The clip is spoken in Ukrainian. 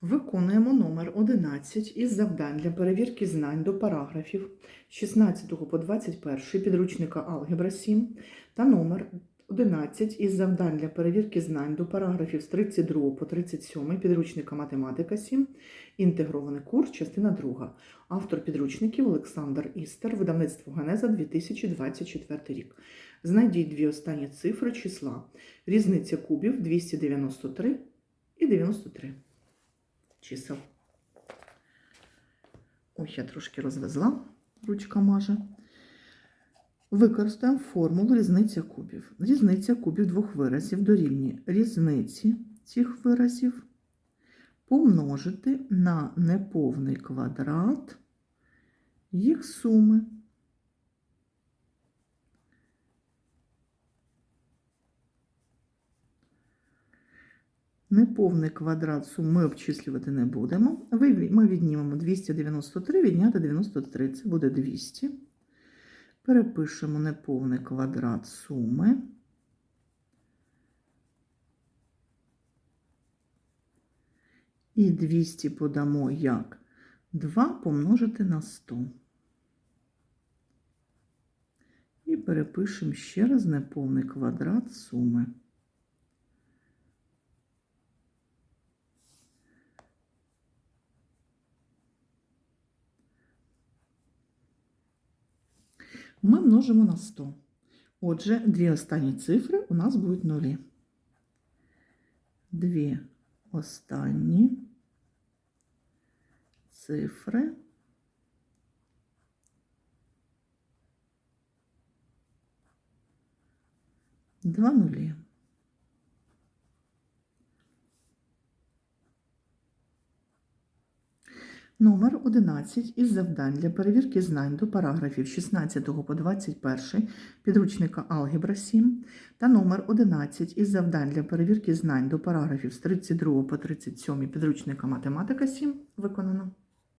Виконуємо номер 11 із завдань для перевірки знань до параграфів 16 по 21 підручника Алгебра 7 та номер 11 із завдань для перевірки знань до параграфів з 32 по 37 підручника Математика 7, інтегрований курс, частина 2. Автор підручників Олександр Істер, видавництво Генеза 2024 рік. Знайдіть дві останні цифри числа. Різниця кубів 293 і 93 чисел. Ой, я трошки розвезла, ручка маже. Використаємо формулу різниця кубів. Різниця кубів двох виразів дорівнює різниці цих виразів помножити на неповний квадрат їх суми. Неповний квадрат сум ми обчислювати не будемо. Ми віднімемо 293, відняти 93, це буде 200. Перепишемо неповний квадрат суми. І 200 подамо як 2 помножити на 100. І перепишемо ще раз неповний квадрат суми. Ми множимо на 100. Отже, дві останні цифри у нас будуть нулі. Дві останні цифри два нулі. Номер 11 із завдань для перевірки знань до параграфів 16 по 21 підручника Алгебра 7 та номер 11 із завдань для перевірки знань до параграфів з 32 по 37 підручника Математика 7 виконано.